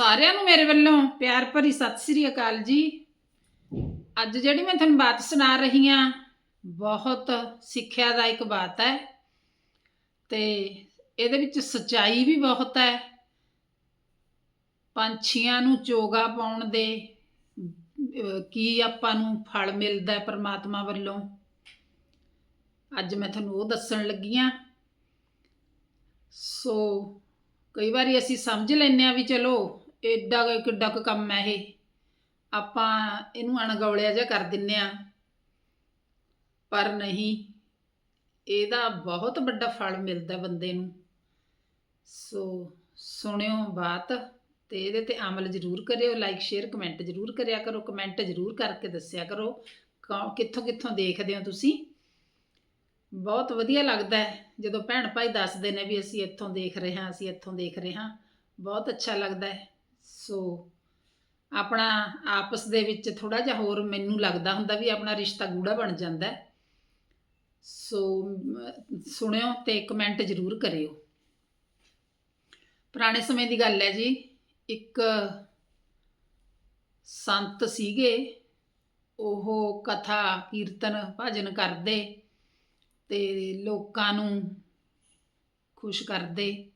ਸਾਰਿਆਂ ਨੂੰ ਮੇਰੇ ਵੱਲੋਂ ਪਿਆਰ ਭਰੀ ਸਤਿ ਸ੍ਰੀ ਅਕਾਲ ਜੀ। ਅੱਜ ਜਿਹੜੀ ਮੈਂ ਤੁਹਾਨੂੰ ਬਾਤ ਸੁਣਾ ਰਹੀ ਹਾਂ, ਬਹੁਤ ਸਿੱਖਿਆ ਸਿੱਖਿਆਦਾਇਕ ਬਾਤ ਹੈ ਤੇ ਇਹਦੇ ਵਿੱਚ ਸਚਾਈ ਵੀ ਬਹੁਤ ਹੈ। ਪੰਛੀਆਂ ਨੂੰ ਚੋਗਾ ਪਾਉਣ ਦੇ ਕੀ ਆਪਾਂ ਨੂੰ ਫਲ ਮਿਲਦਾ ਹੈ ਪਰਮਾਤਮਾ ਵੱਲੋਂ? ਅੱਜ ਮੈਂ ਤੁਹਾਨੂੰ ਉਹ ਦੱਸਣ ਲੱਗੀ ਹਾਂ। ਸੋ ਕਈ ਵਾਰੀ ਅਸੀਂ ਸਮਝ ਲੈਂਦੇ ਆ ਵੀ ਚਲੋ ਐਡਾ ਕੁ- ਕਿੱਡਾ ਕੁ ਕੰਮ ਹੈ ਇਹ। ਆਪਾਂ ਇਹਨੂੰ ਅਣਗੌਲਿਆ ਜਿਹਾ ਕਰ ਦਿੰਨੇ ਆ। ਪਰ ਨਹੀਂ, ਇਹਦਾ ਬਹੁਤ ਵੱਡਾ ਫਲ ਮਿਲਦਾ ਬੰਦੇ ਨੂੰ। ਸੋ ਸੁਣਿਓ ਬਾਤ ਤੇ ਇਹਦੇ ਤੇ ਅਮਲ ਜ਼ਰੂਰ ਕਰਿਓ ਲਾਈਕ ਸ਼ੇਅਰ ਕਮੈਂਟ ਜ਼ਰੂਰ ਕਰਿਆ ਕਰੋ। ਕਮੈਂਟ ਜ਼ਰੂਰ ਕਰਕੇ ਦੱਸਿਆ ਕਰੋ। ਕੌ- ਕਿੱਥੋਂ ਕਿੱਥੋਂ ਦੇਖਦੇ ਹੋ ਤੁਸੀਂ? ਬਹੁਤ ਵਧੀਆ ਲੱਗਦਾ ਹੈ। ਜਦੋਂ ਭੈਣ ਭਾਈ ਦੱਸਦੇ ਨੇ ਵੀ ਅਸੀਂ ਇੱਥੋਂ ਦੇਖ ਰਹੇ ਹਾਂ, ਅਸੀਂ ਇੱਥੋਂ ਦੇਖ ਰਹੇ ਹਾਂ, ਬਹੁਤ ਅੱਛਾ ਲੱਗਦਾ ਹੈ। ਸੋ ਆਪਣਾ ਆਪਸ ਦੇ ਵਿੱਚ ਥੋੜਾ ਜਿਹਾ ਹੋਰ ਮੈਨੂੰ ਲੱਗਦਾ ਹੁੰਦਾ ਵੀ ਆਪਣਾ ਰਿਸ਼ਤਾ ਗੂੜਾ ਬਣ ਜਾਂਦਾ ਸੋ ਸੁਣਿਓ ਤੇ ਕਮੈਂਟ ਜ਼ਰੂਰ ਕਰਿਓ। ਪੁਰਾਣੇ ਸਮੇਂ ਦੀ ਗੱਲ ਹੈ ਜੀ, ਇੱਕ ਸੰਤ ਸੀਗੇ, ਉਹ ਕਥਾ, ਕੀਰਤਨ, ਭਜਨ ਕਰਦੇ ਤੇ ਲੋਕਾਂ ਨੂੰ ਖੁਸ਼ ਕਰਦੇ,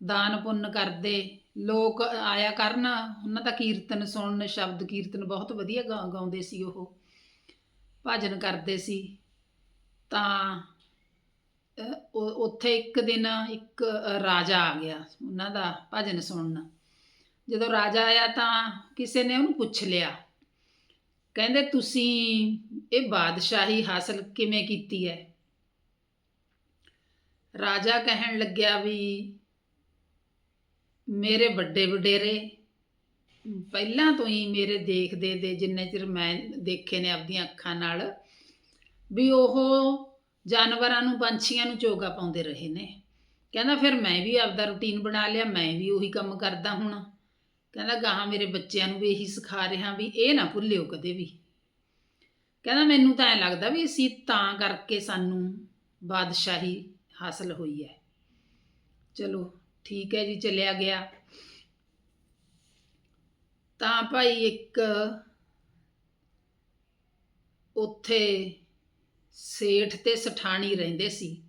ਦਾਨ ਪੁੰਨ ਕਰਦੇ ਲੋਕ ਆਇਆ ਕਰਨ, ਉਹਨਾਂ ਦਾ ਕੀਰਤਨ ਸੁਣਨ, ਸ਼ਬਦ ਕੀਰਤਨ ਬਹੁਤ ਵਧੀਆ ਗਾ- ਗਾਉਂਦੇ ਸੀ ਉਹ। ਭਜਨ ਕਰਦੇ ਸੀ। ਤਾਂ ਉੱਥੇ ਇੱਕ ਦਿਨ ਇੱਕ ਰਾਜਾ ਆ ਗਿਆ ਉਹਨਾਂ ਦਾ ਭਜਨ ਸੁਣਨ। ਜਦੋਂ ਰਾਜਾ ਆਇਆ ਤਾਂ ਕਿਸੇ ਨੇ ਉਹਨੂੰ ਪੁੱਛ ਲਿਆ। ਕਹਿੰਦੇ, ਤੁਸੀਂ ਇਹ ਬਾਦਸ਼ਾਹੀ ਹਾਸਲ ਕਿਵੇਂ ਕੀਤੀ ਹੈ? ਰਾਜਾ ਕਹਿਣ ਲੱਗਿਆ ਵੀ ਮੇਰੇ ਵੱਡੇ ਵਡੇਰੇ ਪਹਿਲਾਂ ਤੋਂ ਹੀ ਮੇਰੇ ਦੇਖਦੇ ਦੇ ਜਿੰਨੇ ਚਿਰ ਮੈਂ ਦੇਖੇ ਨੇ ਆਪਦੀਆਂ ਅੱਖਾਂ ਨਾਲ, ਵੀ ਉਹ ਜਾਨਵਰਾਂ ਨੂੰ, ਪੰਛੀਆਂ ਨੂੰ ਚੋਗਾ ਪਾਉਂਦੇ ਰਹੇ ਨੇ। ਕਹਿੰਦਾ ਫਿਰ ਮੈਂ ਵੀ ਆਪਦਾ ਰੁਟੀਨ ਬਣਾ ਲਿਆ, ਮੈਂ ਵੀ ਉਹੀ ਕੰਮ ਕਰਦਾ ਹੁਣ। ਕਹਿੰਦਾ ਗਾਹਾਂ ਮੇਰੇ ਬੱਚਿਆਂ ਨੂੰ ਵੀ ਇਹੀ ਸਿਖਾ ਰਿਹਾ ਵੀ ਇਹ ਨਾ ਭੁੱਲਿਓ ਕਦੇ ਵੀ। ਕਹਿੰਦਾ ਮੈਨੂੰ ਤਾਂ ਐ ਲੱਗਦਾ ਵੀ ਅਸੀਂ ਤਾਂ ਕਰਕੇ ਸਾਨੂੰ ਬਾਦਸ਼ਾਹੀ ਹਾਸਲ ਹੋਈ ਹੈ। ਚਲੋ। ਠੀਕ ਹੈ ਜੀ, ਚੱਲਿਆ ਗਿਆ। ਤਾਂ ਭਾਈ ਇੱਕ ਉੱਥੇ ਸੇਠ ਤੇ ਸਠਾਣੀ ਰਹਿੰਦੇ ਸੀ।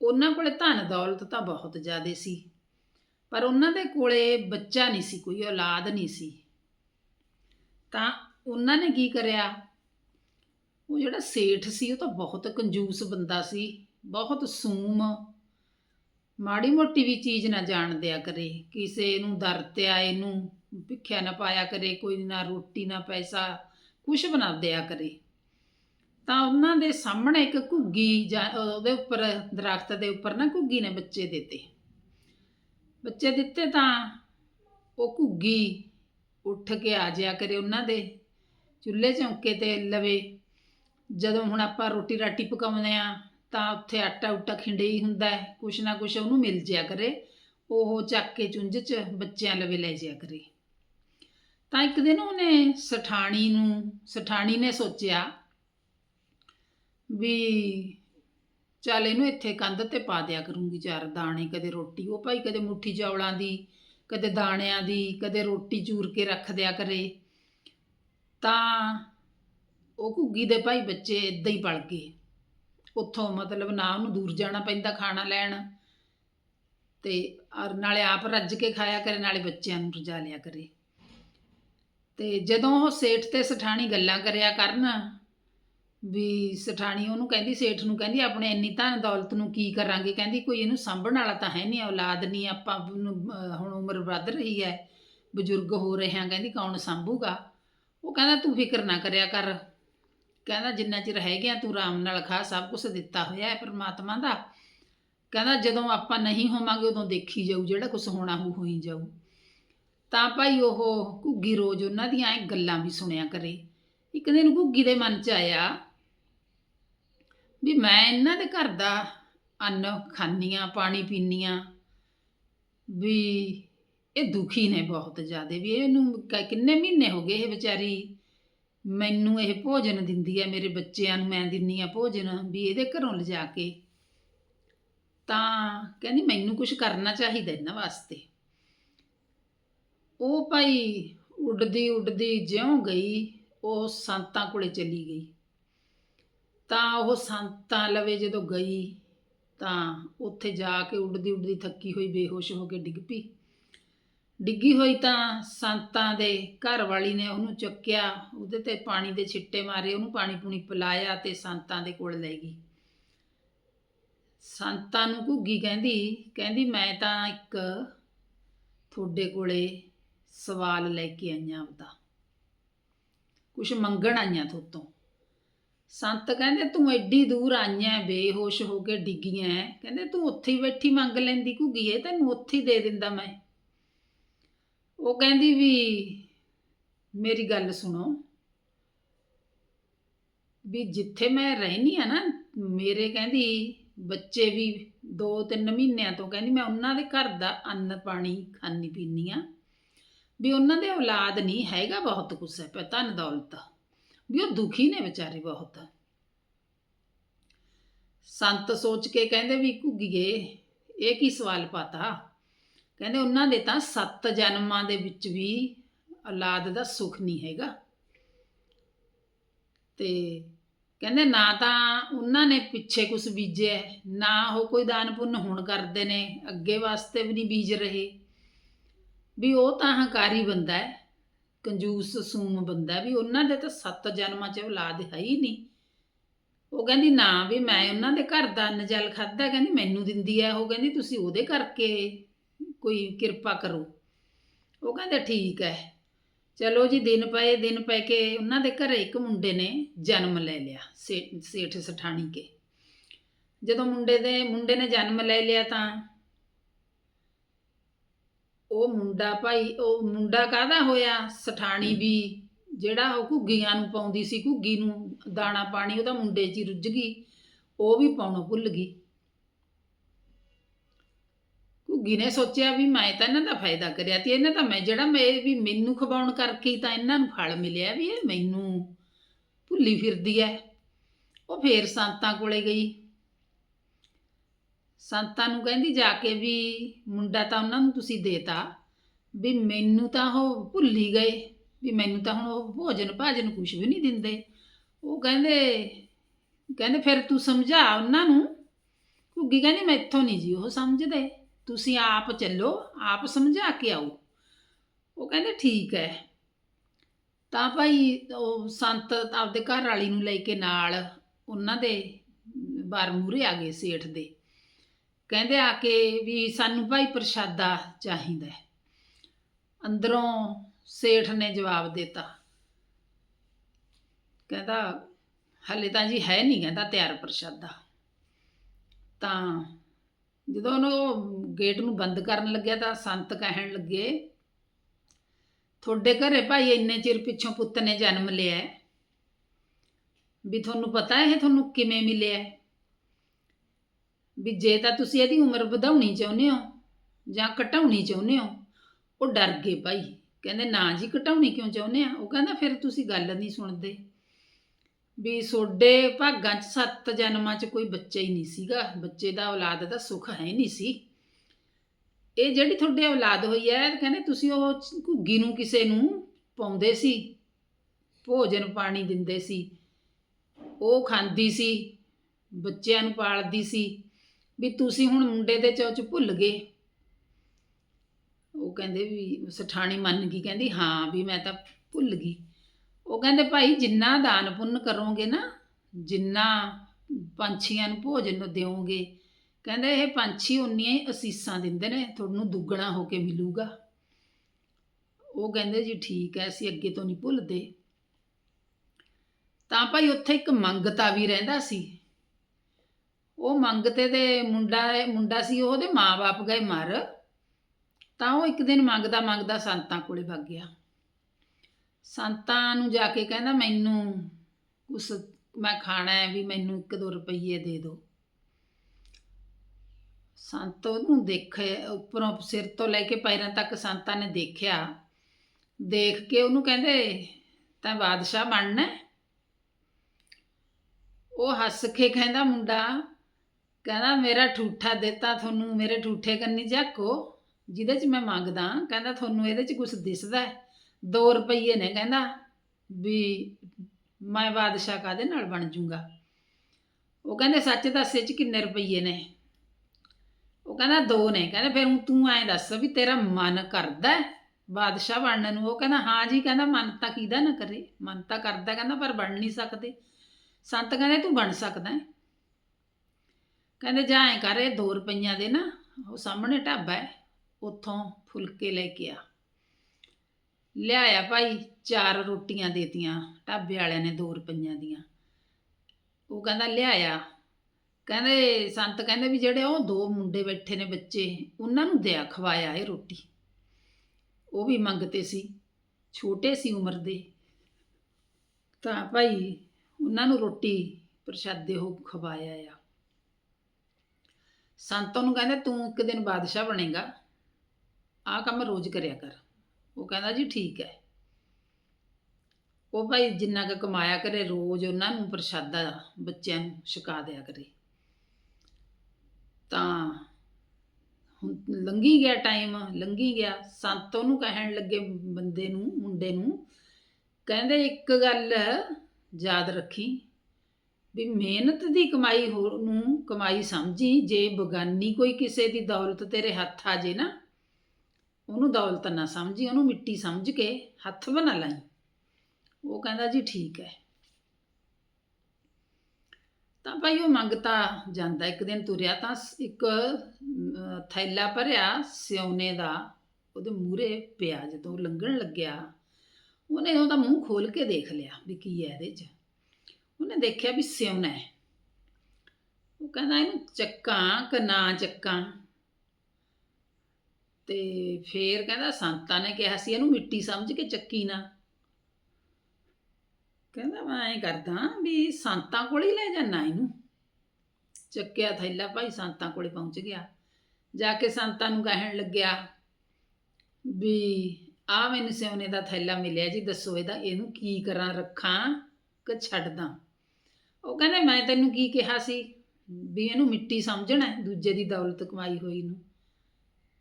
ਉਹਨਾਂ ਕੋਲੇ ਧਨ ਦੌਲਤ ਤਾਂ ਬਹੁਤ ਜ਼ਿਆਦੇ ਸੀ, ਪਰ ਉਹਨਾਂ ਦੇ ਕੋਲੇ ਬੱਚਾ ਨਹੀਂ ਸੀ, ਕੋਈ ਔਲਾਦ ਨਹੀਂ ਸੀ। ਤਾਂ ਉਹਨਾਂ ਨੇ ਕੀ ਕਰਿਆ? ਉਹ ਜਿਹੜਾ ਸੇਠ ਸੀ, ਉਹ ਤਾਂ ਬਹੁਤ ਕੰਜੂਸ ਬੰਦਾ ਸੀ, ਬਹੁਤ ਸੂਮ ਮਾੜੀ ਮੋਟੀ ਵੀ ਚੀਜ਼ ਨਾ ਜਾਣ ਦਿਆ ਕਰੇ, ਕਿਸੇ ਨੂੰ ਦਰ ਇਹਨੂੰ ਭਿੱਖਿਆ ਨਾ ਪਾਇਆ ਕਰੇ, ਕੋਈ ਨਾ ਰੋਟੀ, ਨਾ ਪੈਸਾ, ਕੁਛ ਬਣਾ ਦਿਆ ਕਰੇ। ਤਾਂ ਉਹਨਾਂ ਦੇ ਸਾਹਮਣੇ ਇੱਕ ਘੁੱਗੀ ਜਾਂ ਉਹਦੇ ਉੱਪਰ, ਦਰਖਤ ਦੇ ਉੱਪਰ ਨਾ ਘੁੱਗੀ ਨੇ ਬੱਚੇ ਦਿੱਤੇ। ਬੱਚੇ ਦਿੱਤੇ ਤਾਂ ਉਹ ਘੁੱਗੀ ਉੱਠ ਕੇ ਆ ਜਾਇਆ ਕਰੇ ਉਹਨਾਂ ਦੇ, ਚੁੱਲ੍ਹੇ ਚੌਂਕੇ ਤੇ ਲਵੇ। ਜਦੋਂ ਹੁਣ ਆਪਾਂ ਰੋਟੀ ਰਾਟੀ ਪਕਾਉਂਦੇ ਆ ਤਾਂ ਉੱਥੇ ਆਟਾ ਉਟਾ ਖਿੰਡੇ ਹੀ ਹੁੰਦਾ ਹੈ। ਕੁਛ ਨਾ ਕੁਛ ਉਹਨੂੰ ਮਿਲ ਜਿਆ ਕਰੇ। ਉਹ ਚੱਕ ਕੇ ਚੁੰਝ 'ਚ ਬੱਚਿਆਂ ਲਵੇ ਲੈ ਜਿਆ ਕਰੇ। ਤਾਂ ਇੱਕ ਦਿਨ ਉਹਨੇ ਸਠਾਣੀ ਨੂੰ, ਸਠਾਣੀ ਨੇ ਸੋਚਿਆ ਵੀ ਚੱਲ ਇਹਨੂੰ ਇੱਥੇ ਕੰਧ ਤੇ ਪਾ ਦਿਆ ਕਰੂੰਗੀ ਚਾਰ ਦਾਣੇ, ਕਦੇ ਰੋਟੀ। ਉਹ ਭਾਈ ਕਦੇ ਮੁੱਠੀ ਚੌਲਾਂ ਦੀ, ਕਦੇ ਦਾਣਿਆਂ ਦੀ, ਕਦੇ ਰੋਟੀ ਚੂਰ ਕੇ ਰੱਖ ਦਿਆ ਕਰੇ। ਤਾਂ ਉਹ ਘੁੱਗੀ ਦੇ ਭਾਈ ਬੱਚੇ ਇਦਾਂ ਹੀ ਪਲ ਗਏ। ਉੱਥੋਂ ਮਤਲਬ ਨਾ ਉਹਨੂੰ ਦੂਰ ਜਾਣਾ ਪੈਂਦਾ ਖਾਣਾ ਲੈਣ। ਤੇ ਔਰ ਨਾਲੇ ਆਪ ਰੱਜ ਕੇ ਖਾਇਆ ਕਰੇ, ਨਾਲੇ ਬੱਚਿਆਂ ਨੂੰ ਰਜਾ ਲਿਆ ਕਰੇ। ਤੇ ਜਦੋਂ ਉਹ ਸੇਠ ਤੇ ਸਠਾਣੀ ਗੱਲਾਂ ਕਰਿਆ ਕਰਨ, ਵੀ ਸਠਾਣੀ ਉਹਨੂੰ ਕਹਿੰਦੀ, ਸੇਠ ਨੂੰ ਕਹਿੰਦੀ, ਆਪਣੇ ਇੰਨੀ ਧਨ ਦੌਲਤ ਨੂੰ ਕੀ ਕਰਾਂਗੇ? ਕਹਿੰਦੀ, ਕੋਈ ਇਹਨੂੰ ਸਾਂਭਣ ਵਾਲਾ ਤਾਂ ਹੈ ਨਹੀਂ, ਔਲਾਦ ਨਹੀਂ, ਆਪਾਂ ਹੁਣ ਉਮਰ ਵੱਧ ਰਹੀ ਹੈ, ਬਜ਼ੁਰਗ ਹੋ ਰਹੇ ਹਾਂ। ਕਹਿੰਦੀ, ਕੌਣ ਸੰਭੂਗਾ? ਉਹ ਕਹਿੰਦਾ, ਤੂੰ ਫਿਕਰ ਨਾ ਕਰਿਆ ਕਰ ਕਹਿੰਦਾ ਜਿੰਨਾ ਚਿਰ ਹੈਗੇ ਆ, ਤੂੰ ਆਰਾਮ ਨਾਲ ਖਾ, ਸਭ ਕੁਝ ਦਿੱਤਾ ਹੋਇਆ ਹੈ ਪ੍ਰਮਾਤਮਾ ਦਾ। ਕਹਿੰਦਾ ਜਦੋਂ ਆਪਾਂ ਨਹੀਂ ਹੋਵਾਂਗੇ, ਉਦੋਂ ਦੇਖੀ ਜਾਊ, ਜਿਹੜਾ ਕੁਝ ਹੋਣਾ ਹੋ ਹੋਈ ਜਾਊ। ਤਾਂ ਭਾਈ ਉਹ ਘੁੱਗੀ ਰੋਜ਼ ਉਹਨਾਂ ਦੀਆਂ ਇਹ ਗੱਲਾਂ ਵੀ ਸੁਣਿਆ ਕਰੇ। ਇੱਕ ਦਿਨ ਘੁੱਗੀ ਦੇ ਮਨ 'ਚ ਆਇਆ ਵੀ ਮੈਂ ਇਹਨਾਂ ਦੇ ਘਰ ਦਾ ਅੰਨ ਖਾਨੀਆਂ ਪਾਣੀ ਪੀਨੀਆਂ ਵੀ ਇਹ ਦੁਖੀ ਨੇ ਬਹੁਤ ਜ਼ਿਆਦਾ, ਵੀ ਇਹਨੂੰ ਕਿੰਨੇ ਮਹੀਨੇ ਹੋ ਗਏ ਇਹ ਵਿਚਾਰੀ ਮੈਨੂੰ ਇਹ ਭੋਜਨ ਦਿੰਦੀ ਹੈ ਮੇਰੇ ਬੱਚਿਆਂ ਨੂੰ, ਮੈਂ ਦਿੰਨੀ ਆ ਭੋਜਨ ਵੀ ਇਹਦੇ ਘਰੋਂ ਲਿਜਾ ਕੇ। ਤਾਂ ਕਹਿੰਦੀ ਮੈਨੂੰ ਕੁਝ ਕਰਨਾ ਚਾਹੀਦਾ ਇਹਨਾਂ ਵਾਸਤੇ। ਉਹ ਭਾਈ ਉੱਡਦੀ ਉੱਡਦੀ ਜਿਉਂ ਗਈ, ਉਹ ਸੰਤਾਂ ਕੋਲੇ ਚਲੀ ਗਈ। ਤਾਂ ਉਹ ਸੰਤਾਂ ਲਵੇ ਜਦੋਂ ਗਈ, ਤਾਂ ਉੱਥੇ ਜਾ ਕੇ ਉੱਡਦੀ ਉੱਡਦੀ ਥੱਕੀ ਹੋਈ ਬੇਹੋਸ਼ ਹੋ ਕੇ ਡਿੱਗ ਪਈ। ਡਿੱਗੀ ਹੋਈ ਤਾਂ ਸੰਤਾਂ ਦੇ ਘਰ ਵਾਲੀ ਨੇ ਉਹਨੂੰ ਚੱਕਿਆ, ਉਹਦੇ ਤੇ ਪਾਣੀ ਦੇ ਛਿੱਟੇ ਮਾਰੇ, ਉਹਨੂੰ ਪਾਣੀ ਪੂਣੀ ਪਿਲਾਇਆ ਤੇ ਸੰਤਾਂ ਦੇ ਕੋਲ ਲੈ ਗਈ। ਸੰਤਾਂ ਨੂੰ ਘੁੱਗੀ ਕਹਿੰਦੀ ਕਹਿੰਦੀ ਮੈਂ ਤਾਂ ਇੱਕ ਤੁਹਾਡੇ ਕੋਲੇ ਸਵਾਲ ਲੈ ਕੇ ਆਈਆਂ ਆਪਦਾ। ਕੁਛ ਮੰਗਣ ਆਈਆਂ ਤੁਹਾਤੋਂ। ਸੰਤ ਕਹਿੰਦੇ, ਤੂੰ ਐਡੀ ਦੂਰ ਆਈਆਂ ਬੇਹੋਸ਼ ਹੋ ਕੇ ਡਿੱਗੀਆਂ ਕਹਿੰਦੇ, ਤੂੰ ਉੱਥੇ ਹੀ ਬੈਠੀ ਮੰਗ ਲੈਂਦੀ ਘੁੱਗੀ, ਇਹ ਤੈਨੂੰ ਉੱਥੇ ਹੀ ਦੇ ਦਿੰਦਾ ਮੈਂ। ਉਹ ਕਹਿੰਦੀ ਵੀ ਮੇਰੀ ਗੱਲ ਸੁਣੋ। ਵੀ ਜਿੱਥੇ ਮੈਂ ਰਹਿਨੀ ਆ ਨਾ, ਮੇਰੇ ਕਹਿੰਦੀ ਬੱਚੇ ਵੀ 2-3 ਮਹੀਨਿਆਂ ਤੋਂ ਕਹਿੰਦੀ ਮੈਂ ਉਹਨਾਂ ਦੇ ਘਰ ਦਾ ਅੰਨ ਪਾਣੀ ਖਾਣੀ ਪੀਨੀ ਆ। ਵੀ ਉਹਨਾਂ ਦੇ ਔਲਾਦ ਨਹੀਂ ਹੈਗਾ ਬਹੁਤ ਕੁਛ ਹੈ, ਪਤਾ ਧਨ ਦੌਲਤ ਵੀ ਉਹ ਦੁਖੀ ਨੇ ਵਿਚਾਰੇ ਬਹੁਤ। ਸੰਤ ਸੋਚ ਕੇ ਕਹਿੰਦੇ ਵੀ ਘੁੱਗੀਏ ਇਹ ਕੀ ਸਵਾਲ ਪਾਤਾ? ਕਹਿੰਦੇ ਉਹਨਾਂ ਦੇ ਤਾਂ ਸੱਤ ਜਨਮਾਂ ਦੇ ਵਿੱਚ ਵੀ ਔਲਾਦ ਦਾ ਸੁੱਖ ਨਹੀਂ ਹੈਗਾ। ਤੇ ਕਹਿੰਦੇ ਨਾ ਤਾਂ ਉਹਨਾਂ ਨੇ ਪਿੱਛੇ ਕੁਝ ਬੀਜਿਆ ਨਾ ਉਹ ਕੋਈ ਦਾਨ ਪੁੰਨ ਹੁਣ ਕਰਦੇ ਨੇ, ਅੱਗੇ ਵਾਸਤੇ ਵੀ ਨਹੀਂ ਬੀਜ ਰਹੇ। ਵੀ ਉਹ ਤਾਂ ਹੰਕਾਰੀ ਬੰਦਾ ਹੈ, ਕੰਜੂਸ ਸੂਮ ਬੰਦਾ ਵੀ ਉਹਨਾਂ ਦੇ ਤਾਂ ਸੱਤ ਜਨਮਾਂ 'ਚ ਔਲਾਦ ਹੈ ਹੀ ਨਹੀਂ। ਉਹ ਕਹਿੰਦੀ ਨਾ ਵੀ ਮੈਂ ਉਹਨਾਂ ਦੇ ਘਰ ਦਾ ਅੰਨ ਜਲ ਖਾਦਾ ਕਹਿੰਦੀ ਮੈਨੂੰ ਦਿੰਦੀ ਹੈ, ਉਹ ਕਹਿੰਦੀ ਤੁਸੀਂ ਉਹਦੇ ਕਰਕੇ ਕੋਈ ਕਿਰਪਾ ਕਰੋ। ਉਹ ਕਹਿੰਦੇ, ਠੀਕ ਹੈ। ਚਲੋ ਜੀ, ਦਿਨ ਪਏ, ਦਿਨ ਪੈ ਕੇ ਉਹਨਾਂ ਦੇ ਘਰੇ ਇੱਕ ਮੁੰਡੇ ਨੇ ਜਨਮ ਲੈ ਲਿਆ ਸੇ- ਸੇਠ ਸਠਾਣੀ ਕੇ। ਜਦੋਂ ਮੁੰਡੇ ਦੇ, ਮੁੰਡੇ ਨੇ ਜਨਮ ਲੈ ਲਿਆ ਤਾਂ ਉਹ ਮੁੰਡਾ ਭਾਈ, ਉਹ ਮੁੰਡਾ ਕਾਹਦਾ ਹੋਇਆ? ਸਠਾਣੀ ਵੀ ਜਿਹੜਾ ਉਹ ਘੁੱਗੀਆਂ ਨੂੰ ਪਾਉਂਦੀ ਸੀ, ਘੁੱਗੀ ਨੂੰ ਦਾਣਾ ਪਾਣੀ ਉਹਦਾ ਮੁੰਡੇ 'ਚ ਹੀ ਰੁੱਝ ਗਈ। ਉਹ ਵੀ ਪਾਉਣੋਂ ਭੁੱਲ ਗਈ। ਘੁੱਗੀ ਨੇ ਸੋਚਿਆ ਵੀ ਮੈਂ ਤਾਂ ਇਹਨਾਂ ਦਾ ਫਾਇਦਾ ਕਰਿਆ ਤੇ ਇਹਨਾਂ ਤਾਂ ਮੈਂ ਜਿਹੜਾ ਮੈਂ ਵੀ ਮੈਨੂੰ ਖਵਾਉਣ ਕਰਕੇ ਹੀ ਤਾਂ ਇਹਨਾਂ ਨੂੰ ਫਲ ਮਿਲਿਆ ਵੀ ਇਹ ਮੈਨੂੰ ਭੁੱਲੀ ਫਿਰਦੀ ਐ। ਉਹ ਫੇਰ ਸੰਤਾਂ ਕੋਲੇ ਗਈ। ਸੰਤਾਂ ਨੂੰ ਕਹਿੰਦੀ ਜਾ ਕੇ ਵੀ ਮੁੰਡਾ ਤਾਂ ਉਹਨਾਂ ਨੂੰ ਤੁਸੀਂ ਦੇਤਾ ਵੀ ਮੈਨੂੰ ਤਾਂ ਉਹ ਭੁੱਲੀ ਗਏ, ਵੀ ਮੈਨੂੰ ਤਾਂ ਹੁਣ ਉਹ ਭੋਜਨ ਭਾਜਨ ਕੁਝ ਵੀ ਨਹੀਂ ਦਿੰਦੇ। ਉਹ ਕਹਿੰਦੇ ਕਹਿੰਦੇ ਫਿਰ ਤੂੰ ਸਮਝਾ ਉਹਨਾਂ ਨੂੰ। ਘੁੱਗੀ ਕਹਿੰਦੀ ਮੈਥੋਂ ਨਹੀਂ ਜੀ, ਉਹ ਸਮਝਦੇ। ਤੁਸੀਂ ਆਪ ਚੱਲੋ, ਆਪ ਸਮਝਾ ਕੇ ਆਓ। ਉਹ ਕਹਿੰਦੇ, ਠੀਕ ਹੈ। ਤਾਂ ਭਾਈ ਉਹ ਸੰਤ ਆਪਦੇ ਘਰ ਵਾਲੀ ਨੂੰ ਲੈ ਕੇ ਨਾਲ ਉਹਨਾਂ ਦੇ ਬਾਰ ਮੂਰੇ ਆ ਗਏ ਸੇਠ ਦੇ। ਕਹਿੰਦੇ ਆ ਕੇ ਵੀ ਸਾਨੂੰ ਭਾਈ ਪ੍ਰਸ਼ਾਦਾ ਚਾਹੀਦਾ ਹੈ। ਅੰਦਰੋਂ ਸੇਠ ਨੇ ਜਵਾਬ ਦਿੱਤਾ। ਕਹਿੰਦਾ, ਹਲੇ ਤਾਂ ਜੀ ਹੈ ਨਹੀਂ ਕਹਿੰਦਾ ਤਿਆਰ ਪ੍ਰਸ਼ਾਦਾ। ਤਾਂ ਜਦੋਂ ਉਹਨੂੰ ਗੇਟ ਨੂੰ ਬੰਦ ਕਰਨ ਲੱਗਿਆ ਤਾਂ ਸੰਤ ਕਹਿਣ ਲੱਗੇ, ਤੁਹਾਡੇ ਘਰੇ ਭਾਈ ਇੰਨੇ ਚਿਰ ਪਿੱਛੋਂ ਪੁੱਤ ਨੇ ਜਨਮ ਲਿਆ ਵੀ ਤੁਹਾਨੂੰ ਪਤਾ ਇਹ ਤੁਹਾਨੂੰ ਕਿਵੇਂ ਮਿਲਿਆ ਵੀ ਜੇ ਤਾਂ ਤੁਸੀਂ ਇਹਦੀ ਉਮਰ ਵਧਾਉਣੀ ਚਾਹੁੰਦੇ ਹੋ ਜਾਂ ਘਟਾਉਣੀ ਚਾਹੁੰਦੇ ਹੋ, ਉਹ ਡਰ ਗਏ ਭਾਈ। ਕਹਿੰਦੇ, ਨਾ ਜੀ, ਘਟਾਉਣੀ ਕਿਉਂ ਚਾਹੁੰਦੇ ਆ? ਉਹ ਕਹਿੰਦਾ, ਫਿਰ ਤੁਸੀਂ ਗੱਲ ਨਹੀਂ ਸੁਣਦੇ। ਵੀ ਸੋਡੇ ਭਾਗਾਂ 'ਚ ਸੱਤ ਜਨਮਾਂ 'ਚ ਕੋਈ ਬੱਚਾ ਹੀ ਨਹੀਂ ਸੀਗਾ। ਬੱਚੇ ਦਾ ਔਲਾਦ ਦਾ ਸੁੱਖ ਹੈ ਨਹੀਂ ਸੀ। ਇਹ ਜਿਹੜੀ ਤੁਹਾਡੇ ਔਲਾਦ ਹੋਈ ਹੈ ਕਹਿੰਦੇ ਤੁਸੀਂ ਉਹ ਘੁੱਗੀ ਨੂੰ ਕਿਸੇ ਨੂੰ ਪਾਉਂਦੇ ਸੀ, ਭੋਜਨ ਪਾਣੀ ਦਿੰਦੇ ਸੀ। ਉਹ ਖਾਂਦੀ ਸੀ, ਬੱਚਿਆਂ ਨੂੰ ਪਾਲਦੀ ਸੀ, ਵੀ ਤੁਸੀਂ ਹੁਣ ਮੁੰਡੇ ਦੇ ਚੌਚ ਭੁੱਲ ਗਏ। ਉਹ ਕਹਿੰਦੇ ਵੀ ਸਠਾਣੀ ਮੰਨ ਗਈ, ਕਹਿੰਦੀ ਹਾਂ ਵੀ ਮੈਂ ਤਾਂ ਭੁੱਲ ਗਈ। ਉਹ ਕਹਿੰਦੇ ਭਾਈ ਜਿੰਨਾ ਦਾਨ ਪੁੰਨ ਕਰੋਗੇ ਨਾ, ਜਿੰਨਾ ਪੰਛੀਆਂ ਨੂੰ ਭੋਜਨ ਦਿਓਗੇ, ਕਹਿੰਦੇ ਇਹ ਪੰਛੀ ਉਨੀਆਂ ਹੀ ਅਸੀਸਾਂ ਦਿੰਦੇ ਨੇ, ਤੁਹਾਨੂੰ ਦੁੱਗਣਾ ਹੋ ਕੇ ਮਿਲੂਗਾ। ਉਹ ਕਹਿੰਦੇ ਜੀ ਠੀਕ ਹੈ, ਅਸੀਂ ਅੱਗੇ ਤੋਂ ਨਹੀਂ ਭੁੱਲਦੇ। ਤਾਂ ਭਾਈ ਉੱਥੇ ਇੱਕ ਮੰਗਤਾ ਵੀ ਰਹਿੰਦਾ ਸੀ। ਉਹ ਮੰਗਤੇ ਦੇ ਮੁੰਡਾ ਮੁੰਡਾ ਸੀ ਉਹਦੇ ਮਾਪੇ ਗਏ ਮਰ, ਤਾਂ ਉਹ ਇੱਕ ਦਿਨ ਮੰਗਦਾ ਮੰਗਦਾ ਸੰਤਾਂ ਕੋਲੇ ਵਗ ਗਿਆ। ਸੰਤਾਂ ਨੂੰ ਜਾ ਕੇ ਕਹਿੰਦਾ ਮੈਨੂੰ ਕੁਛ ਮੈਂ ਖਾਣਾ ਹੈ ਵੀ ਮੈਨੂੰ 1-2 ਰੁਪਏ ਦੇ ਦਿਓ। ਸੰਤ ਉਹਨੂੰ ਦੇਖੇ, ਉੱਪਰੋਂ ਸਿਰ ਤੋਂ ਲੈ ਕੇ ਪੈਰਾਂ ਤੱਕ ਸੰਤਾਂ ਨੇ ਦੇਖਿਆ। ਦੇਖ ਕੇ ਉਹਨੂੰ ਕਹਿੰਦੇ, ਤਾਂ ਬਾਦਸ਼ਾਹ ਬਣਨਾ ਉਹ ਹੱਸ ਕੇ ਕਹਿੰਦਾ, ਮੁੰਡਾ, ਕਹਿੰਦਾ ਮੇਰਾ ਠੂਠਾ ਦਿੱਤਾ ਤੁਹਾਨੂੰ, ਮੇਰੇ ਠੂਠੇ ਕੰਨੀ ਝਾਕੋ ਜਿਹਦੇ 'ਚ ਮੈਂ ਮੰਗਦਾ, ਕਹਿੰਦਾ ਤੁਹਾਨੂੰ ਇਹਦੇ 'ਚ ਕੁਝ ਦਿਸਦਾ ਹੈ। 2 ਰੁਪਏ ਨੇ ਕਹਿੰਦਾ ਵੀ ਮੈਂ ਬਾਦਸ਼ਾਹ ਕਾਦੇ ਨਾਲ ਬਣ ਜੂੰਗਾ? ਉਹ ਕਹਿੰਦੇ ਸੱਚ ਦੱਸ ਇਹ 'ਚ ਕਿੰਨੇ ਰੁਪਏ ਨੇ? ਉਹ ਕਹਿੰਦਾ ਦੋ ਨੇ। ਕਹਿੰਦੇ ਫਿਰ ਹੁਣ ਤੂੰ ਐਂ ਦੱਸ ਵੀ ਤੇਰਾ ਮਨ ਕਰਦਾ ਬਾਦਸ਼ਾਹ ਬਣਨ ਨੂੰ? ਉਹ ਕਹਿੰਦਾ ਹਾਂ ਜੀ। ਕਹਿੰਦਾ ਮਨ ਤਾਂ ਕਿਹਦਾ ਨਾ ਕਰੇ? ਮਨ ਤਾਂ ਕਰਦਾ ਕਹਿੰਦਾ ਪਰ ਬਣ ਨਹੀਂ ਸਕਦੇ। ਸੰਤ ਕਹਿੰਦੇ ਤੂੰ ਬਣ ਸਕਦਾ ਹੈ। ਕਹਿੰਦੇ ਜਾ ਐਂ ਕਰ, ਇਹ 2 ਰੁਪਈਆਂ ਦੇ ਨਾ, ਉਹ ਸਾਹਮਣੇ ਢਾਬਾ ਹੈ, ਉੱਥੋਂ ਫੁਲਕੇ ਲੈ ਕੇ ਆ। ਲਿਆਇਆ ਭਾਈ ਚਾਰ ਰੋਟੀਆਂ ਦੇਤੀਆਂ, ਢਾਬੇ ਵਾਲਿਆਂ ਨੇ 2 ਰੁਪਈਆਂ ਦੀਆਂ। ਉਹ ਕਹਿੰਦਾ ਲਿਆਇਆ। ਕਹਿੰਦੇ ਸੰਤ ਕਹਿੰਦੇ ਵੀ ਜਿਹੜੇ ਉਹ ਦੋ ਮੁੰਡੇ ਬੈਠੇ ਨੇ ਬੱਚੇ, ਉਹਨਾਂ ਨੂੰ ਦਿਆ ਖਵਾਇਆ ਇਹ ਰੋਟੀ। ਉਹ ਵੀ ਮੰਗਤੇ ਸੀ, ਛੋਟੇ ਸੀ ਉਮਰ ਦੇ। ਤਾਂ ਭਾਈ ਉਹਨਾਂ ਨੂੰ ਰੋਟੀ ਪ੍ਰਸ਼ਾਦੇ ਹੋ ਖਵਾਇਆ ਆ। ਸੰਤੋਂ ਨੂੰ ਕਹਿੰਦੇ, ਤੂੰ ਇੱਕ ਦਿਨ ਬਾਦਸ਼ਾਹ ਬਣੇਗਾ। ਆਹ ਕੰਮ ਰੋਜ਼ ਕਰਿਆ ਕਰ। ਉਹ ਕਹਿੰਦਾ ਜੀ ਠੀਕ ਹੈ। ਉਹ ਭਾਈ ਜਿੰਨਾ ਕੁ ਕਮਾਇਆ ਕਰੇ, ਰੋਜ਼ ਉਹਨਾਂ ਨੂੰ ਪ੍ਰਸ਼ਾਦਾ ਬੱਚਿਆਂ ਨੂੰ ਛਕਾ ਦਿਆ ਕਰੇ। ਤਾਂ ਹੁਣ ਲੰਘੀ ਗਿਆ ਟਾਈਮ ਲੰਘੀ ਗਿਆ। ਸੰਤ ਉਹਨੂੰ ਕਹਿਣ ਲੱਗੇ ਬੰਦੇ ਨੂੰ, ਮੁੰਡੇ ਨੂੰ, ਕਹਿੰਦੇ ਇੱਕ ਗੱਲ ਯਾਦ ਰੱਖੀ ਵੀ ਮਿਹਨਤ ਦੀ ਕਮਾਈ ਹੋਰ ਨੂੰ ਕਮਾਈ ਸਮਝੀ, ਜੇ ਬਗਾਨੀ ਕੋਈ ਕਿਸੇ ਦੀ ਦੌਲਤ ਤੇਰੇ ਹੱਥ ਆ ਜੇ ਨਾ ਉਹਨੂੰ ਦੌਲਤ ਨਾ ਸਮਝੀ, ਉਹਨੂੰ ਮਿੱਟੀ ਸਮਝ ਕੇ ਹੱਥ ਬਣਾ ਲਾਈ। ਉਹ ਕਹਿੰਦਾ, ਜੀ ਠੀਕ ਹੈ। ਤਾਂ ਭਾਈ ਉਹ ਮੰਗਤਾ ਜਾਂਦਾ, ਇੱਕ ਦਿਨ ਤੁਰਿਆ ਤਾਂ ਇੱਕ ਥੈਲਾ ਭਰਿਆ ਸਿਉਨੇ ਦਾ, ਉਹਦੇ ਮੂਹਰੇ ਪਿਆ ਜਦੋਂ ਲੰਘਣ ਲੱਗਿਆ। ਉਹਨੇ ਉਹਦਾ ਮੂੰਹ ਖੋਲ ਕੇ ਦੇਖ ਲਿਆ ਵੀ ਕੀ ਹੈ ਇਹਦੇ 'ਚ। ਉਹਨੇ ਦੇਖਿਆ ਵੀ ਸਿਉਨਾ ਹੈ। ਉਹ ਕਹਿੰਦਾ, ਇਹਨੂੰ ਚੱਕਾਂ ਕਿ ਨਾ ਚੱਕਾਂ? ਤੇ ਫੇਰ ਕਹਿੰਦਾ ਸੰਤਾਂ ਨੇ ਕਿਹਾ ਸੀ ਇਹਨੂੰ ਮਿੱਟੀ ਸਮਝ ਕੇ ਚੱਕੀ ਨਾ। ਕਹਿੰਦਾ ਮੈਂ ਐਂ ਕਰਦਾ ਵੀ ਸੰਤਾਂ ਕੋਲ ਹੀ ਲੈ ਜਾਣਾ ਇਹਨੂੰ। ਚੱਕਿਆ ਥੈਲਾ ਭਾਈ ਸੰਤਾਂ ਕੋਲੇ ਪਹੁੰਚ ਗਿਆ। ਜਾ ਕੇ ਸੰਤਾਂ ਨੂੰ ਕਹਿਣ ਲੱਗਿਆ ਵੀ ਆ ਮੈਨੂੰ ਸਿਉਨੇ ਦਾ ਥੈਲਾ ਮਿਲਿਆ ਜੀ, ਦੱਸੋ ਇਹਦਾ ਇਹਨੂੰ ਕੀ ਕਰਾਂ, ਰੱਖਾਂ ਕਿ ਛੱਡਦਾ। ਉਹ ਕਹਿੰਦੇ ਮੈਂ ਤੈਨੂੰ ਕੀ ਕਿਹਾ ਸੀ ਵੀ ਇਹਨੂੰ ਮਿੱਟੀ ਸਮਝਣਾ, ਦੂਜੇ ਦੀ ਦੌਲਤ ਕਮਾਈ ਹੋਈ ਨੂੰ।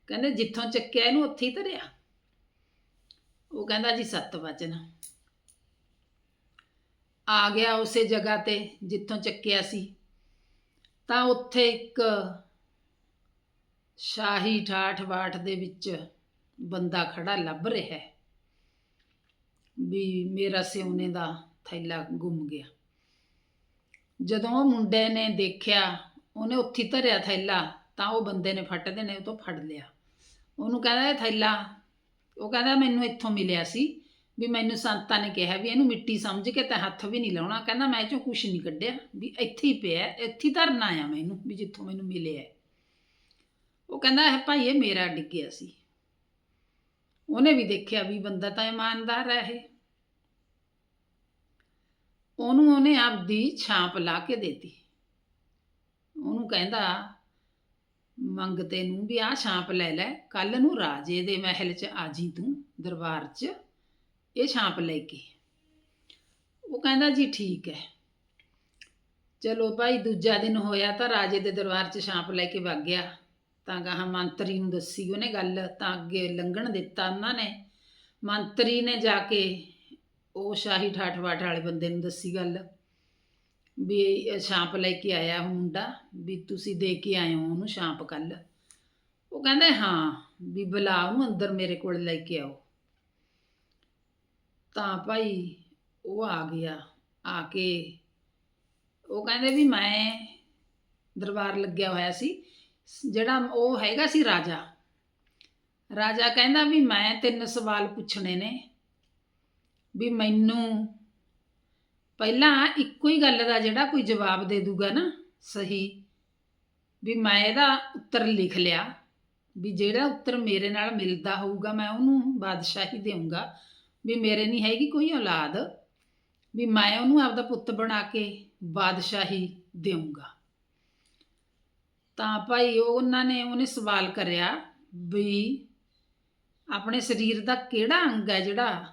ਕਹਿੰਦੇ ਜਿੱਥੋਂ ਚੱਕਿਆ ਇਹਨੂੰ ਉੱਥੇ ਹੀ ਧਰਿਆ। ਉਹ ਕਹਿੰਦਾ ਜੀ ਸੱਤ ਵਚਨ ਆ ਗਿਆ ਉਸੇ ਜਗ੍ਹਾ ਤੇ ਜਿੱਥੋਂ ਚੱਕਿਆ ਸੀ। ਤਾਂ ਉੱਥੇ ਇੱਕ ਸ਼ਾਹੀ ਠਾਠ ਬਾਠ ਦੇ ਵਿੱਚ ਬੰਦਾ ਖੜਾ ਲੱਭ ਰਿਹਾ ਹੈ। ਵੀ ਮੇਰਾ ਸਿਉਨੇ ਦਾ ਥੈਲਾ ਗੁੰਮ ਗਿਆ। ਜਦੋਂ ਉਹ ਮੁੰਡੇ ਨੇ ਦੇਖਿਆ, ਉਹਨੇ ਉੱਥੇ ਧਰਿਆ ਥੈਲਾ, ਤਾਂ ਉਹ ਬੰਦੇ ਨੇ ਫੱਟਦੇ ਨੇ ਉਹ ਤੋਂ ਫੜ ਲਿਆ। ਉਹਨੂੰ ਕਹਿੰਦਾ ਇਹ ਥੈਲਾ। ਉਹ ਕਹਿੰਦਾ ਮੈਨੂੰ ਇੱਥੋਂ ਮਿਲਿਆ ਸੀ ਵੀ ਮੈਨੂੰ ਸੰਤਾਂ ਨੇ ਕਿਹਾ ਵੀ ਇਹਨੂੰ ਮਿੱਟੀ ਸਮਝ ਕੇ ਤਾਂ ਹੱਥ ਵੀ ਨਹੀਂ ਲਾਉਣਾ। ਕਹਿੰਦਾ ਮੈਂ ਚੋਂ ਕੁਝ ਨਹੀਂ ਕੱਢਿਆ ਵੀ ਇੱਥੇ ਹੀ ਪਿਆ ਇੱਥੇ ਹੀ ਧਰਨਾ ਆ ਮੈਨੂੰ ਵੀ ਜਿੱਥੋਂ ਮੈਨੂੰ ਮਿਲਿਆ ਉਹ ਕਹਿੰਦਾ ਹੈ ਭਾਈ ਇਹ ਮੇਰਾ ਡਿੱਗਿਆ ਸੀ। ਉਹਨੇ ਵੀ ਦੇਖਿਆ ਵੀ ਬੰਦਾ ਤਾਂ ਇਮਾਨਦਾਰ ਹੈ ਇਹ। ਉਹਨੂੰ ਉਹਨੇ ਆਪਦੀ ਛਾਪ ਲਾ ਕੇ ਦੇਤੀ। ਉਹਨੂੰ ਕਹਿੰਦਾ ਮੰਗਤੇ ਨੂੰ ਵੀ ਆਹ ਛਾਂਪ ਲੈ ਲੈ ਕੱਲ ਨੂੰ ਰਾਜੇ ਦੇ ਮਹਿਲ 'ਚ ਆਜੀ ਤੂੰ, ਦਰਬਾਰ 'ਚ, ਇਹ ਛਾਂਪ ਲੈ ਕੇ। ਉਹ ਕਹਿੰਦਾ ਜੀ ਠੀਕ ਹੈ। ਚਲੋ ਭਾਈ, ਦੂਜਾ ਦਿਨ ਹੋਇਆ ਤਾਂ ਰਾਜੇ ਦੇ ਦਰਬਾਰ 'ਚ ਛਾਂਪ ਲੈ ਕੇ ਵਗ ਗਿਆ। ਤਾਂ ਗਾਹਾਂ ਮੰਤਰੀ ਨੂੰ ਦੱਸੀ ਉਹਨੇ ਗੱਲ, ਤਾਂ ਅੱਗੇ ਲੰਘਣ ਦਿੱਤਾ ਉਹਨਾਂ ਨੇ। ਮੰਤਰੀ ਨੇ ਜਾ ਕੇ ਉਹ ਸ਼ਾਹੀ ਠਾਠਵਾਠ ਵਾਲੇ ਬੰਦੇ ਨੂੰ ਦੱਸੀ ਗੱਲ। ਵੀ ਇਹ ਛਾਂਪ ਲੈ ਕੇ ਆਇਆ ਉਹ ਮੁੰਡਾ, ਵੀ ਤੁਸੀਂ ਦੇ ਕੇ ਆਏ ਹੋ ਉਹਨੂੰ ਛਾਂਪ ਕੱਲ ਉਹ ਕਹਿੰਦਾ, ਹਾਂ, ਵੀ ਬੁਲਾ ਉਹਨੂੰ ਅੰਦਰ ਮੇਰੇ ਕੋਲ ਲੈ ਕੇ ਆਓ। ਤਾਂ ਭਾਈ ਉਹ ਆ ਗਿਆ, ਆ ਕੇ ਉਹ ਕਹਿੰਦੇ ਵੀ ਮੈਂ ਦਰਬਾਰ ਲੱਗਿਆ ਹੋਇਆ ਸੀ, ਜਿਹੜਾ ਉਹ ਹੈਗਾ ਸੀ ਰਾਜਾ। ਰਾਜਾ ਕਹਿੰਦਾ ਵੀ ਮੈਂ ਤਿੰਨ ਸਵਾਲ ਪੁੱਛਣੇ ਨੇ, ਵੀ ਮੈਨੂੰ ਪਹਿਲਾਂ ਇੱਕੋ ਹੀ ਗੱਲ ਦਾ ਜਿਹੜਾ ਕੋਈ ਜਵਾਬ ਦੇ ਦੂਗਾ ਨਾ ਸਹੀ, ਵੀ ਮੈਂ ਇਹਦਾ ਉੱਤਰ ਲਿਖ ਲਿਆ, ਵੀ ਜਿਹੜਾ ਉੱਤਰ ਮੇਰੇ ਨਾਲ ਮਿਲਦਾ ਹੋਊਗਾ ਮੈਂ ਉਹਨੂੰ ਬਾਦਸ਼ਾਹੀ ਦੇਵਾਂਗਾ ਵੀ ਮੇਰੇ ਨਹੀਂ ਹੈਗੀ ਕੋਈ ਔਲਾਦ, ਵੀ ਮੈਂ ਉਹਨੂੰ ਆਪਦਾ ਪੁੱਤ ਬਣਾ ਕੇ ਬਾਦਸ਼ਾਹੀ ਦੇਵਾਂਗਾ ਤਾਂ ਭਾਈ ਉਹ ਉਹਨਾਂ ਨੇ ਉਹਨੇ ਸਵਾਲ ਕਰਿਆ ਵੀ ਆਪਣੇ ਸਰੀਰ ਦਾ ਕਿਹੜਾ ਅੰਗ ਹੈ ਜਿਹੜਾ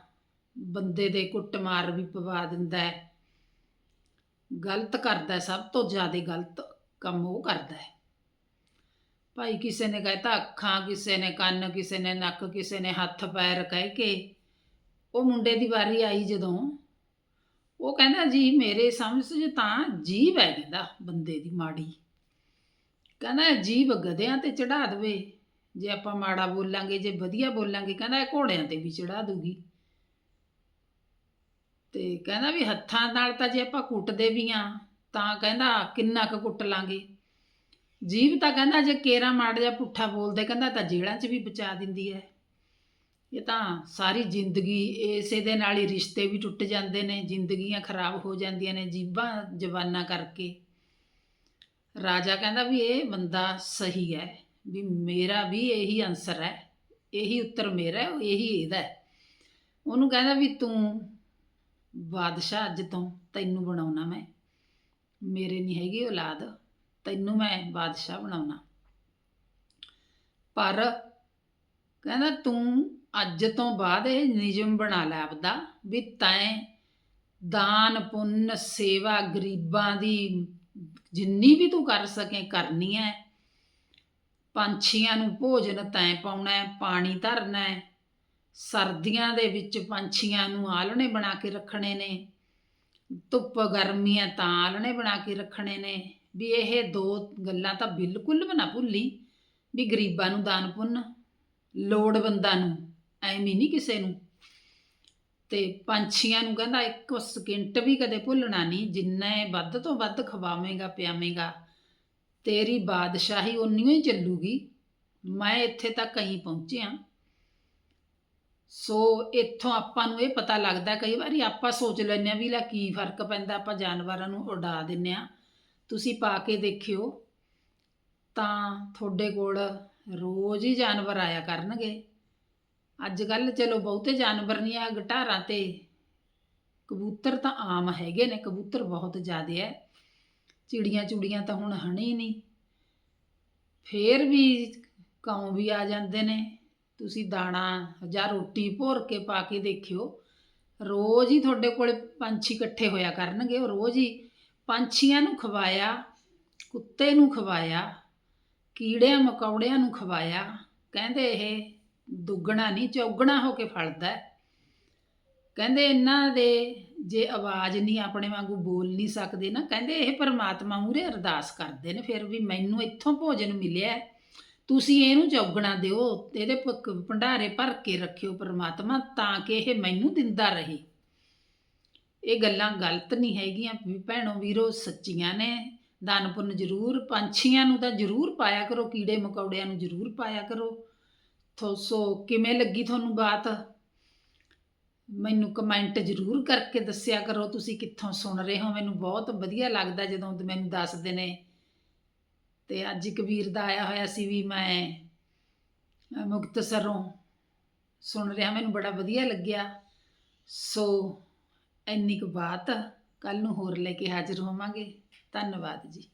ਬੰਦੇ ਦੇ ਕੁੱਟਮਾਰ ਵੀ ਪਵਾ ਦਿੰਦਾ ਹੈ? ਗਲਤ ਕਰਦਾ ਹੈ, ਸਭ ਤੋਂ ਜ਼ਿਆਦਾ ਗਲਤ ਕੰਮ ਉਹ ਕਰਦਾ ਹੈ। ਭਾਈ ਕਿਸੇ ਨੇ ਕਹਿਤਾ ਅੱਖਾਂ ਕਿਸੇ ਨੇ ਕੰਨ ਕਿਸੇ ਨੇ ਨੱਕ ਕਿਸੇ ਨੇ ਹੱਥ ਪੈਰ ਕਹਿ ਕੇ ਉਹ ਮੁੰਡੇ ਦੀ ਵਾਰੀ ਆਈ ਜਦੋਂ। ਉਹ ਕਹਿੰਦਾ ਜੀ ਮੇਰੇ ਸਮਝ 'ਚ ਤਾਂ ਜੀਭ ਹੈ ਕਹਿੰਦਾ ਬੰਦੇ ਦੀ ਮਾੜੀ। ਕਹਿੰਦਾ ਇਹ ਜੀਭ ਗਧਿਆਂ ਤੇ ਚੜਾ ਦੇਵੇ। ਜੇ ਆਪਾਂ ਮਾੜਾ ਬੋਲਾਂਗੇ ਜੇ ਵਧੀਆ ਬੋਲਾਂਗੇ ਕਹਿੰਦਾ ਇਹ ਘੋੜਿਆਂ ਤੇ ਵੀ ਚੜਾ ਦੂਗੀ ਤੇ ਕਹਿੰਦਾ ਵੀ ਹੱਥਾਂ ਨਾਲ ਤਾਂ ਜੇ ਆਪਾਂ ਕੁੱਟਦੇ ਵੀ ਆ, ਤਾਂ ਕਹਿੰਦਾ ਕਿੰਨਾ ਕੁ ਕੁੱਟ ਲਾਂਗੇ। ਜੀਭ ਤਾਂ ਕਹਿੰਦਾ ਜੇ ਕੇਰਾ ਮਾੜ ਜਾ ਪੁੱਠਾ ਬੋਲਦੇ, ਕਹਿੰਦਾ ਤਾਂ ਜੇਲ੍ਹਾਂ 'ਚ ਵੀ ਬਚਾ ਦਿੰਦੀ ਹੈ ਇਹ ਤਾਂ ਸਾਰੀ ਜ਼ਿੰਦਗੀ ਇਸੇ ਦੇ ਨਾਲ ਹੀ ਰਿਸ਼ਤੇ ਵੀ ਟੁੱਟ ਜਾਂਦੇ ਨੇ, ਜ਼ਿੰਦਗੀਆਂ ਖਰਾਬ ਹੋ ਜਾਂਦੀਆਂ ਨੇ ਜੀਬਾਂ ਜਵਾਨਾਂ ਕਰਕੇ। ਰਾਜਾ ਕਹਿੰਦਾ ਵੀ ਇਹ ਬੰਦਾ ਸਹੀ ਹੈ ਵੀ ਮੇਰਾ ਵੀ ਇਹੀ ਆਨਸਰ ਹੈ ਇਹੀ ਉੱਤਰ ਮੇਰਾ ਹੈ ਇਹੀ ਇਹਦਾ ਉਹਨੂੰ ਕਹਿੰਦਾ ਵੀ ਤੂੰ ਬਾਦਸ਼ਾਹ ਅੱਜ ਤੋਂ ਤੈਨੂੰ ਬਣਾਉਣਾ ਮੈਂ। ਮੇਰੇ ਨਹੀਂ ਹੈਗੀ ਔਲਾਦ, ਤੈਨੂੰ ਮੈਂ ਬਾਦਸ਼ਾਹ ਬਣਾਉਣਾ। ਪਰ ਕਹਿੰਦਾ ਤੂੰ ਅੱਜ ਤੋਂ ਬਾਅਦ ਇਹ ਨਿਯਮ ਬਣਾ ਲੈ ਆਪਦਾ ਵੀ ਤੈਂ ਦਾਨ, ਪੁੰਨ, ਸੇਵਾ ਗਰੀਬਾਂ ਦੀ ਜਿੰਨੀ ਵੀ ਤੂੰ ਕਰ ਸਕੇ ਕਰਨੀ ਹੈ ਪੰਛੀਆਂ ਨੂੰ ਭੋਜਨ ਤੈਂ ਪਾਉਣਾ ਹੈ ਪਾਣੀ ਧਰਨਾ ਹੈ ਸਰਦੀਆਂ ਦੇ ਵਿੱਚ ਪੰਛੀਆਂ ਨੂੰ ਆਲਣੇ ਬਣਾ ਕੇ ਰੱਖਣੇ ਨੇ, ਧੁੱਪ ਗਰਮੀਆਂ ਤਾਂ ਆਲਣੇ ਬਣਾ ਕੇ ਰੱਖਣੇ ਨੇ। ਵੀ ਇਹ ਦੋ ਗੱਲਾਂ ਤਾਂ ਬਿਲਕੁਲ ਵੀ ਨਾ ਭੁੱਲੀ, ਵੀ ਗਰੀਬਾਂ ਨੂੰ ਦਾਨ ਪੁੰਨ, ਲੋੜਵੰਦਾਂ ਨੂੰ, ਐਵੇਂ ਨਹੀਂ ਕਿਸੇ ਨੂੰ। ਤੇ ਪੰਛੀਆਂ ਨੂੰ ਕਹਿੰਦਾ ਇੱਕ ਸਕਿੰਟ ਵੀ ਕਦੇ ਭੁੱਲਣਾ ਨਹੀਂ ਜਿੰਨਾ ਵੱਧ ਤੋਂ ਵੱਧ ਖਵਾਵੇਂਗਾ, ਪਿਆਵੇਂਗਾ, ਤੇਰੀ ਬਾਦਸ਼ਾਹੀ ਉਨੀ ਹੀ ਚੱਲੂਗੀ। ਮੈਂ ਇੱਥੇ ਤੱਕ ਕਹੀਂ ਪਹੁੰਚਿਆ। ਸੋ ਇੱਥੋਂ ਆਪਾਂ ਨੂੰ ਇਹ ਪਤਾ ਲੱਗਦਾ ਕਈ ਵਾਰੀ ਆਪਾਂ ਸੋਚ ਲੈਂਦੇ ਆ ਵੀ ਲੈ ਕੀ ਫ਼ਰਕ ਪੈਂਦਾ, ਆਪਾਂ ਜਾਨਵਰਾਂ ਨੂੰ ਉਡਾ ਦਿੰਨੇ ਆ ਤੁਸੀਂ ਪਾ ਕੇ ਦੇਖਿਓ, ਤਾਂ ਤੁਹਾਡੇ ਕੋਲ ਰੋਜ਼ ਹੀ ਜਾਨਵਰ ਆਇਆ ਕਰਨਗੇ। ਅੱਜ ਕੱਲ ਚਲੋ ਬਹੁਤੇ ਜਾਨਵਰ ਨਹੀਂ ਆ, ਗਟਾਰਾਂ ਤੇ ਕਬੂਤਰ ਤਾਂ ਆਮ ਹੈਗੇ ਨੇ, ਕਬੂਤਰ ਬਹੁਤ ਜ਼ਿਆਦੇ ਐ ਚਿੜੀਆਂ ਚੁੜੀਆਂ ਤਾਂ ਹੁਣ ਹਣੇ ਨਹੀਂ। ਫੇਰ ਵੀ ਕਾਂ ਵੀ ਆ ਜਾਂਦੇ ਨੇ। ਤੁਸੀਂ ਦਾਣਾ ਜਾਂ ਰੋਟੀ ਭੋਰ ਕੇ ਪਾ ਕੇ ਦੇਖਿਓ, ਰੋਜ਼ ਹੀ ਤੁਹਾਡੇ ਕੋਲ ਪੰਛੀ ਇਕੱਠੇ ਹੋਇਆ ਕਰਨਗੇ। ਉਹ ਰੋਜ਼ ਹੀ ਪੰਛੀਆਂ ਨੂੰ ਖਵਾਇਆ, ਕੁੱਤੇ ਨੂੰ ਖਵਾਇਆ, ਕੀੜਿਆਂ, ਮਕੌੜਿਆਂ ਨੂੰ ਖਵਾਇਆ। ਕਹਿੰਦੇ ਇਹ ਦੁੱਗਣਾ ਨਹੀਂ, ਚੌਗਣਾ ਹੋ ਕੇ ਫਲਦਾ ਕਹਿੰਦੇ ਇਹਨਾਂ ਦੇ ਜੇ ਆਵਾਜ਼ ਨਹੀਂ, ਆਪਣੇ ਵਾਂਗੂ ਬੋਲ ਨਹੀਂ ਸਕਦੇ ਨਾ, ਕਹਿੰਦੇ ਇਹ ਪਰਮਾਤਮਾ ਮੂਰੇ ਅਰਦਾਸ ਕਰਦੇ ਨੇ, ਫਿਰ ਵੀ ਮੈਨੂੰ ਇੱਥੋਂ ਭੋਜਨ ਮਿਲਿਆ ਤੁਸੀਂ ਇਹਨੂੰ ਚੌਗਣਾ ਦਿਓ, ਇਹਦੇ ਭੁੱਖ ਭੰਡਾਰੇ ਭਰ ਕੇ ਰੱਖਿਓ ਪਰਮਾਤਮਾ, ਤਾਂ ਕਿ ਇਹ ਮੈਨੂੰ ਦਿੰਦਾ ਰਹੇ। ਇਹ ਗੱਲਾਂ ਗਲਤ ਨਹੀਂ ਹੈਗੀਆਂ, ਵੀ ਭੈਣੋ ਵੀਰੋ, ਸੱਚੀਆਂ ਨੇ। ਦਾਨ ਪੁੰਨ ਜ਼ਰੂਰ, ਪੰਛੀਆਂ ਨੂੰ ਤਾਂ ਜ਼ਰੂਰ ਪਾਇਆ ਕਰੋ, ਕੀੜੇ ਮਕੌੜਿਆਂ ਨੂੰ ਜ਼ਰੂਰ ਪਾਇਆ ਕਰੋ। ਥੋ, ਸੋ ਕਿਵੇਂ ਲੱਗੀ ਤੁਹਾਨੂੰ ਬਾਤ? ਮੈਨੂੰ ਕਮੈਂਟ ਜ਼ਰੂਰ ਕਰਕੇ ਦੱਸਿਆ ਕਰੋ, ਤੁਸੀਂ ਕਿੱਥੋਂ ਸੁਣ ਰਹੇ ਹੋ? ਮੈਨੂੰ ਬਹੁਤ ਵਧੀਆ ਲੱਗਦਾ ਜਦੋਂ ਮੈਨੂੰ ਦੱਸਦੇ ਨੇ। ਤੇ ਅੱਜ ਕਬੀਰ ਦਾ ਆਇਆ ਹੋਇਆ ਸੀ ਵੀ ਮੈਂ ਅ, ਮੁਕਤਸਰੋਂ ਸੁਣ ਰਿਹਾ ਮੈਨੂੰ ਬੜਾ ਵਧੀਆ ਲੱਗਿਆ। ਸੋ ਇੰਨੀ ਕੁ ਬਾਤ ਕੱਲ ਨੂੰ ਹੋਰ ਲੈ ਕੇ ਹਾਜ਼ਰ ਹੋਵਾਂਗੇ। ਧੰਨਵਾਦ ਜੀ।